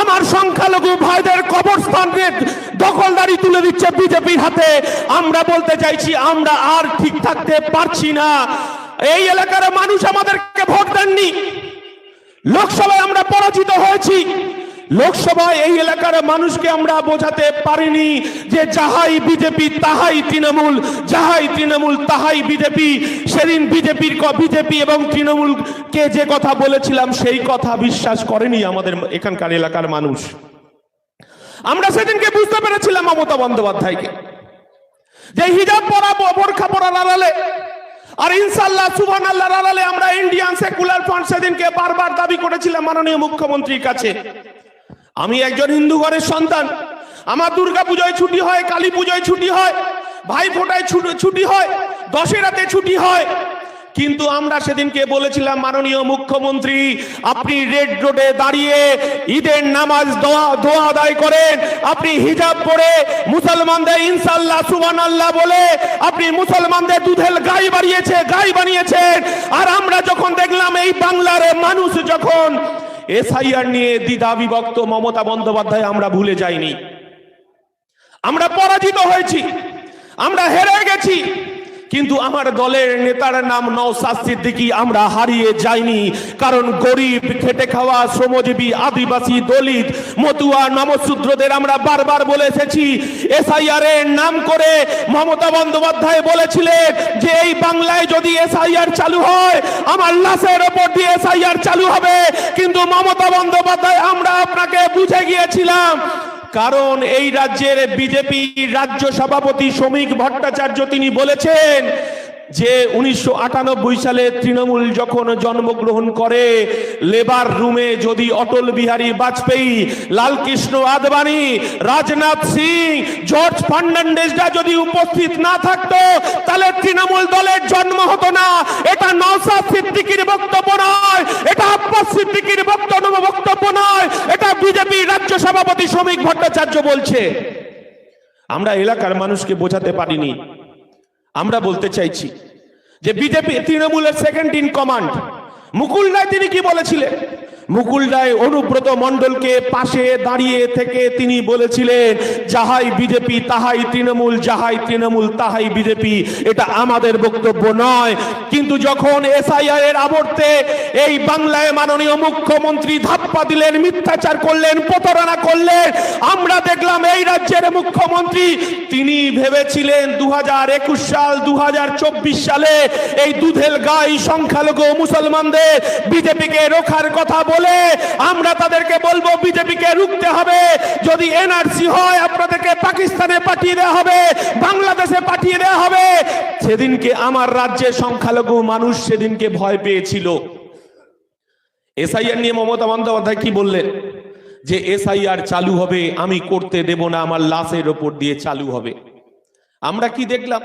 আমার সংখ্যালঘু ভাইদের কবরস্থানের দখলদারি তুলে দিচ্ছে বিজেপির হাতে। আমরা বলতে চাইছি, আমরা আর ঠিক থাকতে পারছি না। এই এলাকার মানুষ আমাদেরকে ভোট দেননি। লোকসভায় আমরা পরাজিত হয়েছি। লোকসভায় এই এলাকার মানুষকে আমরা বোঝাতে পারিনি যে যাহাই বিজেপি, তাহাই তৃণমূল, যাহাই তৃণমূল, তাহাই বিজেপি। সেদিন বিজেপির বিজেপি এবং তৃণমূলকে যে কথা বলেছিলাম, সেই কথা বিশ্বাস করেনি আমাদের এখানকার এলাকার মানুষ। আমরা সেদিনকে বুঝতে পেরেছিলাম মমতা বন্দ্যোপাধ্যায়কে। যে হিজাব পরা বোরখা পরার আড়ালে, আর ইনশাল্লাহ সুবহান আল্লাহর আড়ালে আমরা ইন্ডিয়ান সেকুলার ফ্রন্ট সেদিনকে বারবার দাবি করেছিলাম মাননীয় মুখ্যমন্ত্রীর কাছে। আমি একজন হিন্দু ঘরের সন্তান। আমার দুর্গা পুজোয় ছুটি হয় কালী পুজোয় ছুটি হয় ভাই ফোটায় ছুটি হয়, দশেরাতে ছুটি হয়। কিন্তু আমরা সেদিনকে বলেছিলাম, মাননীয় মুখ্যমন্ত্রী, আপনি রেড রোডে দাঁড়িয়ে ঈদের নামাজ দোয়া দোয়া আদায় করেন, আপনি হিজাব পরে মুসলমানদের ইনশাল্লাহ সুবান আল্লাহ বলে আপনি মুসলমানদের দুধেল গাই বাড়িয়েছে গাই বানিয়েছেন। আর আমরা যখন দেখলাম এই বাংলার মানুষ যখন এসআইআর নিয়ে দ্বিধা বিভক্ত মমতা বন্দ্যোপাধ্যায় আমরা ভুলে যাইনি। আমরা পরাজিত হয়েছি। আমরা হেরে গেছি। কিন্তু আমার দলের নেতার নাম নওসাদ সিদ্দিকী, আমরা হারিয়ে যাইনি। কারণ গরিব, খেটে খাওয়া শ্রমজীবী, আদিবাসী, দলিত, মতুয়া, নমশূদ্রদের আমরা বারবার বলে এসেছি। এসআইআর এর নাম করে মমতা বন্দ্যোপাধ্যায় বলেছিলেন যে, এই বাংলায় যদি এসআইআর চালু হয়, আমার লাশের ওপর দিয়ে এসআইআর চালু হবে। কিন্তু মমতা বন্দ্যোপাধ্যায়, আমরা আপনাকে বুঝে গিয়েছিলাম কারণ এই রাজ্যের বিজেপি রাজ্য সভাপতি শ্রমিক ভট্টাচার্য তিনি বলেছেন যে উনিশশো আটানব্বই সালে তৃণমূল যখন জন্মগ্রহণ করে লেবার রুমে যদি অটল বিহারী বাজপেয়ী, লালকৃষ্ণ আদবানি, রাজনাথ সিং, জর্জ ফার্নান্ডেজরা যদি উপস্থিত না থাকতো, তাহলে তৃণমূল দলের জন্ম হতো না। এটা নওসাদ সিদ্দিকির বক্তব্য নয়, এটা আব্বাস সিদ্দিকির বক্তব্য বক্তব্য নয়, এটা বিজেপি রাজ্য সভাপতি শ্রমিক ভট্টাচার্য বলছে। আমরা এলাকার মানুষকে বোঝাতে পারিনি। আমরা বলতে চাইছি যে বিজেপি তৃণমূলের second in command Mukul Roy তিনি কি বলেছিলেন? মুকুল রায় অনুব্রত মণ্ডলকে পাশে দাঁড়িয়ে থেকে তিনি বলেছিলেন, যাহাই বিজেপি, তাহাই তৃণমূল, যাহাই তৃণমূল, তাহাই বিজেপি। এটা আমাদের বক্তব্য নয়। কিন্তু যখন এসআইআর এর আবর্তে এই বাংলায় মাননীয় মুখ্যমন্ত্রী ধাপ্পা দিলেন, মিথ্যাচার করলেন, প্রতারণা করলেন, আমরা দেখলাম এই রাজ্যের মুখ্যমন্ত্রী, তিনি ভেবেছিলেন দু হাজার একুশ সাল দু হাজার চব্বিশ সালে এই দুধেল গাই সংখ্যালঘু মুসলমানদের বিজেপিকে রোখার কথা বলে আমরা তাদেরকে বলব বিজেপিকে রুখতে হবে। যদি এনআরসি হয়, আপনাদেরকে পাকিস্তানে পাঠিয়ে দেওয়া হবে, বাংলাদেশে পাঠিয়ে দেওয়া হবে। সেদিনকে আমার রাজ্যের সংখ্যালঘু মানুষ সেদিনকে ভয় পেয়েছিল। এসআইআর নিয়ে মমতা বন্দ্যোপাধ্যায় কি বললেন? যে এসআইআর চালু হবে, আমি করতে দেব না, আমার লাশের ওপর দিয়ে চালু হবে। আমরা কি দেখলাম?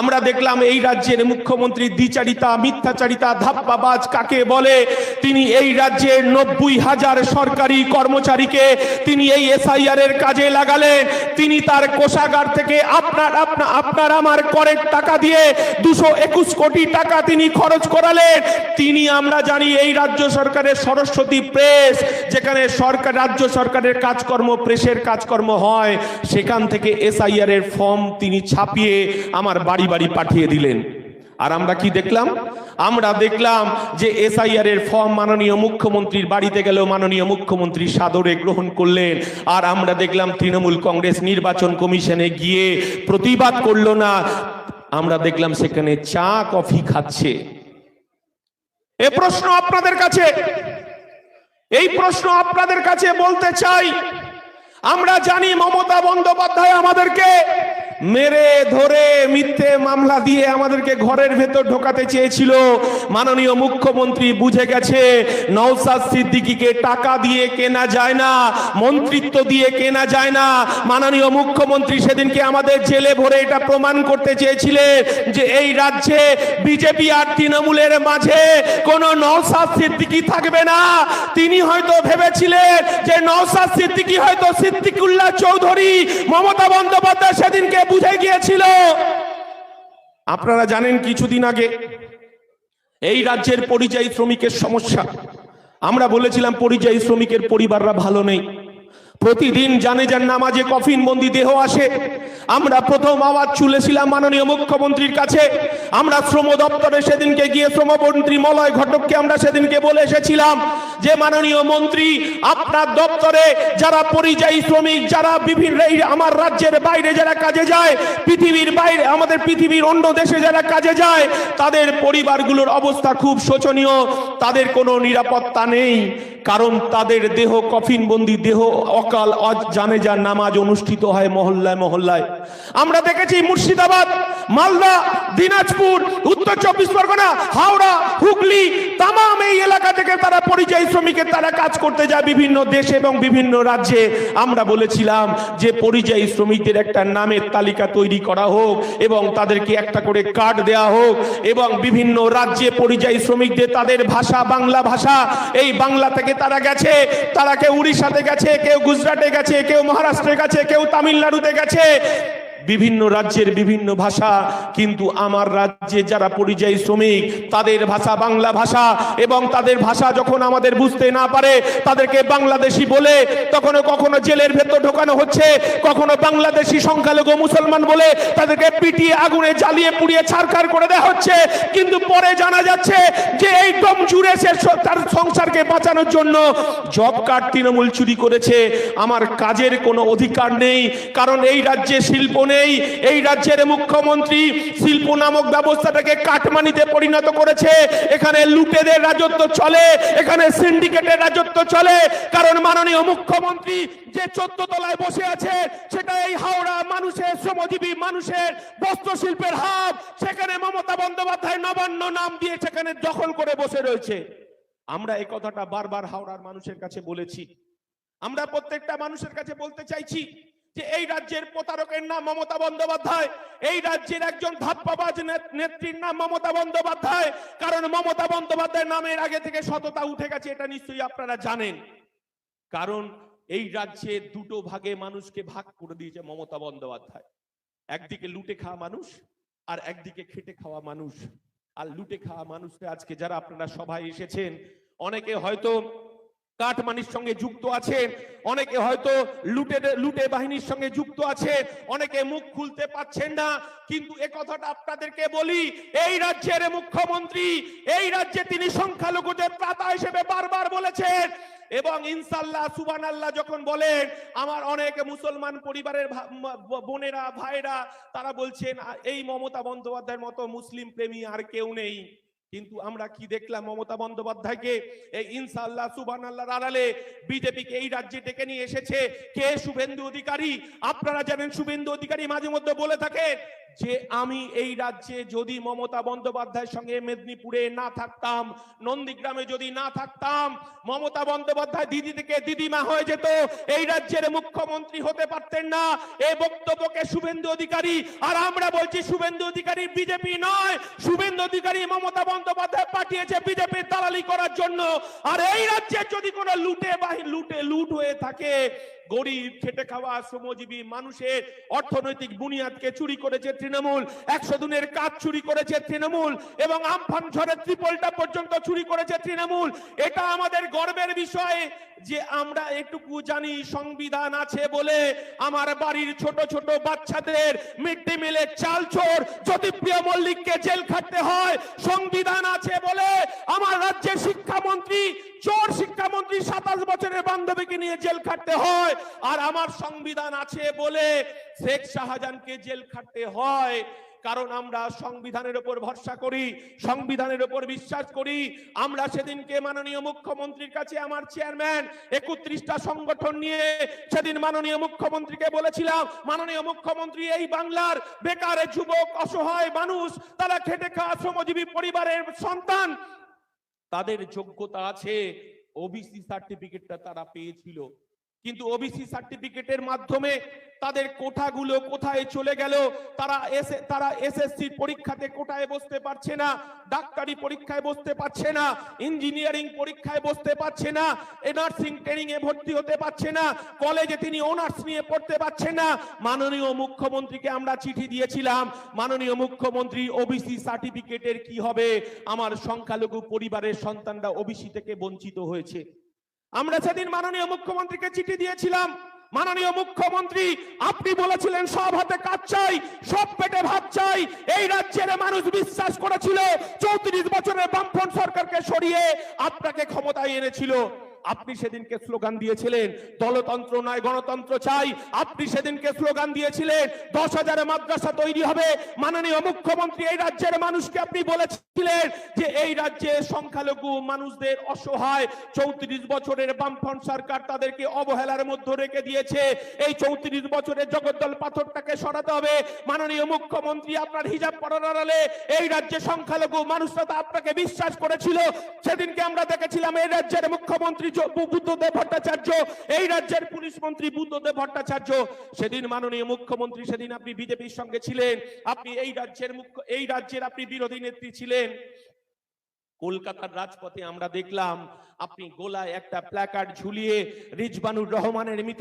আমরা দেখলাম এই রাজ্যের মুখ্যমন্ত্রী দ্বিচারিতা, মিথ্যাচারিতা, ধাপ্পাবাজ কাকে বলে? তিনি এই রাজ্যের নব্বই হাজার সরকারি কর্মচারীকে তিনি এই এসআইআর এর কাজে লাগালেন। তিনি তার কোষাগার থেকে আপনার আপনার আপনার আমার করের টাকা দিয়ে দুশো একুশ কোটি টাকা তিনি খরচ করালেন। তিনি, আমরা জানি, এই রাজ্য সরকারের সরস্বতী প্রেস, যেখানে সরকার, রাজ্য সরকারের কাজকর্ম, প্রেসের কাজকর্ম হয়, সেখান থেকে এসআইআর এর ফর্ম তিনি ছাপিয়ে আমার বাড়ি বাড়ি বাড়ি পাঠিয়ে দিলেন। আর আমরা কি দেখলাম? আমরা দেখলাম যে এসআইআর এর ফর্ম মাননীয় মুখ্যমন্ত্রীর বাড়িতে গেল মাননীয় মুখ্যমন্ত্রী সাদরে গ্রহণ করলেন। আর আমরা দেখলাম তৃণমূল কংগ্রেস নির্বাচন কমিশনে গিয়ে প্রতিবাদ করল না। আমরা দেখলাম সেখানে চা, কফি খাচ্ছে। এ প্রশ্ন আপনাদের কাছে? এই প্রশ্ন আপনাদের কাছে বলতে চাই। আমরা জানি মমতা বন্দ্যোপাধ্যায় আমাদেরকে মেরে ধরে মিথ্যে মামলা দিয়ে আমাদেরকে ঘরের ভেতর ঢোকাতে চেয়েছিল। মাননীয় মুখ্যমন্ত্রী বুঝে গেছে নওসাদ সিদ্দিকিকে টাকা দিয়ে কেনা যায় না, মন্ত্রিত্ব দিয়ে কেনা যায় না। মাননীয় মুখ্যমন্ত্রী সেদিনকে আমাদের জেলে ভরে এটা প্রমাণ করতে চেয়েছিলেন যে এই রাজ্যে বিজেপি আর তৃণমূলের মাঝে কোনো নওসাদ সিদ্দিকি থাকবে না। তিনি হয়তো ভেবেছিলেন যে নওসাদ সিদ্দিকি হয়তো সিদ্দিকুল্লাহ চৌধুরী, মমতা বন্দ্যোপাধ্যায় সেদিনকে বুঝে গিয়েছিল। আপনারা জানেন কিছুদিন আগে এই রাজ্যের পরিযায়ী শ্রমিকের সমস্যা। আমরা বলেছিলাম পরিযায়ী শ্রমিকের পরিবাররা ভালো নেই। প্রতিদিন জানে যান নামাজে কফিন বন্দি দেহ আসে। আমরা প্রথম আওয়াজ চুলেছিলাম মাননীয় মুখ্যমন্ত্রীর কাছে। আমরা শ্রম দপ্তরে সেদিনকে গিয়ে শ্রমমন্ত্রী মলয় ঘটককে আমরা সেদিনকে বলে এসেছিলাম যে মাননীয় মন্ত্রী, আপনার দপ্তরে যারা পরিযায়ী শ্রমিক, যারা বিভিন্ন আমার রাজ্যের বাইরে যারা কাজে যায়, পৃথিবীর বাইরে, আমাদের পৃথিবীর অন্য দেশে যারা কাজে যায়, তাদের পরিবারগুলোর অবস্থা খুব শোচনীয়। তাদের কোনো নিরাপত্তা নেই, কারণ তাদের দেহ কফিনবন্দি, দেহ অকাল অজ জানে যা নামাজ অনুষ্ঠিত হয় মহল্লায় মহল্লায়। আমরা দেখেছি মুর্শিদাবাদ মালদা, দিনাজপুর, উত্তর চব্বিশ পরগনা, হাওড়া, হুগলি, তামাম এই এলাকা থেকে তারা পরিযায়ী শ্রমিকের তারা কাজ করতে যায় বিভিন্ন দেশে এবং বিভিন্ন রাজ্যে। আমরা বলেছিলাম যে পরিযায়ী শ্রমিকদের একটা নামের তালিকা তৈরি করা হোক এবং তাদেরকে একটা করে কার্ড দেওয়া হোক এবং বিভিন্ন রাজ্যে পরিযায়ী শ্রমিকদের তাদের ভাষা, বাংলা ভাষা, এই বাংলা থেকে তারা গেছে। তারা কেউ উড়িষ্যাতে গেছে, কেউ গুজরাটে গেছে, কেউ মহারাষ্ট্রে গেছে, কেউ তামিলনাড়ুতে গেছে। বিভিন্ন রাজ্যের বিভিন্ন ভাষা, কিন্তু আমার রাজ্যে যারা পরিযায়ী শ্রমিক, তাদের ভাষা বাংলা ভাষা, এবং তাদের ভাষা যখন আমাদের বুঝতে না পারে, তাদেরকে বাংলাদেশি বলে কখনো কখনো জেলের ভেতর ঢোকানো হচ্ছে, কখনো বাংলাদেশি সংখ্যালঘু মুসলমান বলে, তাদেরকে পিটিয়ে আগুনে জ্বালিয়ে পুড়িয়ে ছাড়খাড় করে দেওয়া হচ্ছে। কিন্তু পরে জানা যাচ্ছে যে এই দম জুড়ে সে, তার সংসারকে বাঁচানোর জন্য জব কার্ড তৃণমূল চুরি করেছে। আমার কাজের কোনো অধিকার নেই, কারণ এই রাজ্যে শিল্প নেই এই রাজ্যের মুখ্যমন্ত্রী শিল্প নামক ব্যবস্থাটাকে কাটমানিতে পরিণত করেছে। এখানে লুটেদের রাজত্ব চলে, এখানে সিন্ডিকেটের রাজত্ব চলে। কারণ মাননীয় মুখ্যমন্ত্রী যে চোদ্দ তলায় বসে আছে, সেটা এই হাওড়া মানুষের শ্রমজীবী মানুষের বস্ত্র শিল্পের হাব। সেখানে মমতা বন্দ্যোপাধ্যায় নবান্ন নাম দিয়ে সেখানে দখল করে বসে রয়েছে। আমরা এই কথাটা বারবার হাওড়ার মানুষের কাছে বলেছি। আমরা প্রত্যেকটা মানুষের কাছে বলতে চাইছি যে এই রাজ্যের প্রতারকের নাম মমতা বন্দ্যোপাধ্যায়, এই রাজ্যের একজন ধাপ্পাবাজ নেত- নেত্রীর নাম মমতা বন্দ্যোপাধ্যায়। কারণ মমতা বন্দ্যোপাধ্যায় নামের আগে থেকে সততা উঠে গেছে, এটা নিশ্চয়ই আপনারা জানেন। কারণ এই রাজ্যে দুটো ভাগে মানুষকে ভাগ করে দিয়েছে মমতা বন্দ্যোপাধ্যায়। একদিকে লুটে খাওয়া মানুষ আর একদিকে খেটে খাওয়া মানুষ। আর লুটে খাওয়া মানুষরা আজকে যারা আপনারা সবাই এসেছেন, অনেকে হয়তো কাঠমানির সঙ্গে যুক্ত আছে অনেকে হয়তো লুটে লুটে বাহিনীর সঙ্গে যুক্ত আছে অনেকে মুখ খুলতে পাচ্ছেন না। কিন্তু এ কথাটা আপনাদেরকে বলি, এই রাজ্যের মুখ্যমন্ত্রী, এই রাজ্যে তিনি সংখ্যালঘুদের প্রাতা হিসেবে বারবার বলেছেন। এবং ইনশাল্লাহ সুবান আল্লাহ যখন বলেন, আমার অনেক মুসলমান পরিবারের বোনেরা, ভাইরা, তারা বলছেন এই মমতা বন্দ্যোপাধ্যায়ের মতো মুসলিম প্রেমী আর কেউ নেই। কিন্তু আমরা কি দেখলাম মমতা বন্দ্যোপাধ্যায়কে? এই ইনশাল্লাহ সুবান আল্লাহর আড়ালে বিজেপিকে এই রাজ্যে ডেকে নিয়ে এসেছে। কে? শুভেন্দু অধিকারী। আপনারা জানেন শুভেন্দু অধিকারী মাঝে মধ্যে বলে থাকেন যে আমি এই রাজ্যে যদি মমতা বন্দ্যোপাধ্যায়ের সঙ্গে মেদিনীপুরে না থাকতাম, নন্দীগ্রামে যদি না থাকতাম, মমতা বন্দ্যোপাধ্যায় দিদি থেকে দিদিমা হয়ে যেত, এই রাজ্যের মুখ্যমন্ত্রী হতে পারতেন না। এ বক্তব্যকে শুভেন্দু অধিকারী, আর আমরা বলছি শুভেন্দু অধিকারী বিজেপি নয়, শুভেন্দু অধিকারী মমতা বন্দ্যোপাধ্যায় পাঠিয়েছে বিজেপির দালালি করার জন্য। আর এই রাজ্যে যদি কোনো লুটে বাহি, লুটে, লুট হয়ে থাকে গরিব, খেটে খাওয়া, শ্রমজীবী মানুষের অর্থনৈতিক বুনিয়াদকে চুরি করেছে তৃণমূল, একশো দিনের কাজ চুরি করেছে তৃণমূল, এবং আমফান ঝড়ের ত্রিপলটা পর্যন্ত চুরি করেছে তৃণমূল। এটা আমাদের গর্বের বিষয় যে আমরা এটুকু জানি সংবিধান আছে বলে আমার বাড়ির ছোট ছোট বাচ্চাদের মিড ডে মিলের চাল চোর জ্যোতিপ্রিয় মল্লিককে জেল খাটতে হয়। সংবিধান আছে বলে আমার রাজ্যের শিক্ষামন্ত্রী চোর শিক্ষামন্ত্রী সাতাশ বছরের বান্ধবীকে নিয়ে জেল খাটতে হয়, আর আমার সংবিধান আছে বলে শেখ শাহজাহানকে জেল খাটতে হয়। কারণ আমরা সংবিধানের উপর ভরসা করি, সংবিধানের উপর বিশ্বাস করি। আমরা সেদিনকে মাননীয় মুখ্যমন্ত্রীর কাছে আমার চেয়ারম্যান একত্রিশটা সংগঠন নিয়ে সেদিন মাননীয় মুখ্যমন্ত্রীকে বলেছিলাম, মাননীয় মুখ্যমন্ত্রী, এই বাংলার বেকার যুবক, অসহায় মানুষ, তারা খেটে খাওয়া শ্রমজীবী পরিবারের সন্তান, তাদের যোগ্যতা আছে ওবিসি সার্টিফিকেটটা তারা পেয়েছিল। কিন্তু ওবিসি সার্টিফিকেটের মাধ্যমে তাদের কোঠাগুলো কোথায় চলে গেল, তারা এসে, তারা এসএসসি পরীক্ষাতে কোটায় বসতে পারছে না, ডাক্তারি পরীক্ষায় বসতে পারছে না ইঞ্জিনিয়ারিং পরীক্ষায় বসতে পারছে না নার্সিং ট্রেনিং এ ভর্তি হতে পারছে না, কলেজে তিনি অনার্স নিয়ে পড়তে পারছে না। মাননীয় মুখ্যমন্ত্রীকে আমরা চিঠি দিয়েছিলাম, মাননীয় মুখ্যমন্ত্রী ওবিসি সার্টিফিকেটের কি হবে? আমার সংখ্যালঘু পরিবারের সন্তানরা ওবিসি থেকে বঞ্চিত হয়েছে। আমরা সেদিন মাননীয় মুখ্যমন্ত্রীকে চিঠি দিয়েছিলাম। মাননীয় মুখ্যমন্ত্রী, আপনি বলেছিলেন সব হাতে কাজ চাই, সব পেটে ভাত চাই। এই রাজ্যের মানুষ বিশ্বাস করেছিল, চৌত্রিশ বছরের বামফ্রন্ট সরকারকে সরিয়ে আপনাকে ক্ষমতায় এনেছিল। আপনি সেদিনকে স্লোগান দিয়েছিলেন, দলতন্ত্র নয়, গণতন্ত্র চাই। আপনি সেদিনকে স্লোগান দিয়েছিলেন, দশ হাজার মাদ্রাসা তৈরি হবে। মাননীয় মুখ্যমন্ত্রী, এই রাজ্যের মানুষকে আপনি বলেছিলেন যে এই রাজ্যে সংখ্যালঘু মানুষদের অসহায়, চৌত্রিশ বছরের বামফ্রন্ট সরকার তাদেরকে অবহেলার মধ্যে রেখে দিয়েছে। এই চৌত্রিশ বছরের জগদ্দল পাথরটাকে সরাতে হবে। মাননীয় মুখ্যমন্ত্রী, আপনার হিজাব পড়ার এই রাজ্যে সংখ্যালঘু মানুষরা তো আপনাকে বিশ্বাস করেছিল। সেদিনকে আমরা দেখেছিলাম এই রাজ্যের মুখ্যমন্ত্রী বুদ্ধদেব ভট্টাচার্য, এই রাজ্যের পুলিশ মন্ত্রী বুদ্ধদেব ভট্টাচার্য। সেদিন মাননীয় মুখ্যমন্ত্রী, সেদিন আপনি বিজেপির সঙ্গে ছিলেন। আপনি এই রাজ্যের মুখ্য, এই রাজ্যের আপনি বিরোধী নেত্রী ছিলেন। কলকাতার রাজপথে আমরা দেখলাম, আপনি গোলায় একটা প্ল্যাকার্ড ঝুলিয়ে রিজবানুর রহমানের মৃত